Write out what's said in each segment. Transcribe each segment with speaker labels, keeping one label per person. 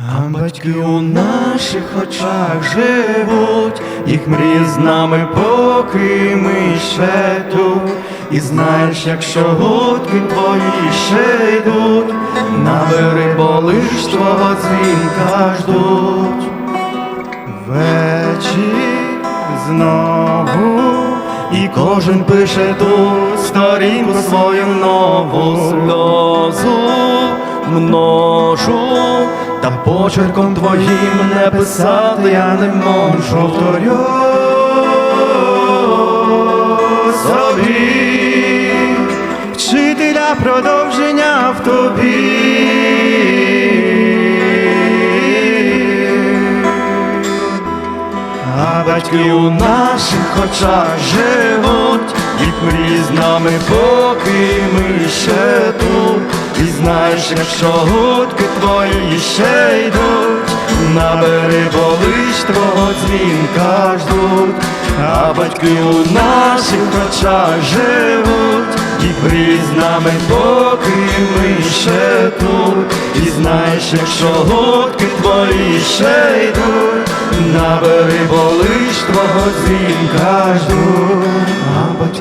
Speaker 1: А батьки у наших очах живуть, їх мрії з нами, поки ми ще тут. І знаєш, якщо гудки твої ще йдуть, набери, бо лиш твого дзвінка ждуть. Вечір знову, і кожен пише ту сторінку свою нову сльозу множу, та почерком твоїм не писати я не можу. Повторю собі, вчителя продовження в тобі. А батьки у наших очах живуть, з нами, поки ми ще тут. І знаєш, якщо гудки твої ще йдуть, набери, бо лиш твого дзвінка ждуть, а батьки у наших очах живуть, їх мрії з нами, поки ми ще тут. І знаєш, якщо гудки твої ще йдуть, набери, бо лиш твого дзвінка ждуть,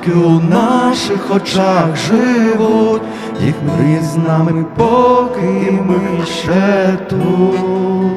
Speaker 1: а у наших очах живуть, їх мрії з нами, поки ми ще тут.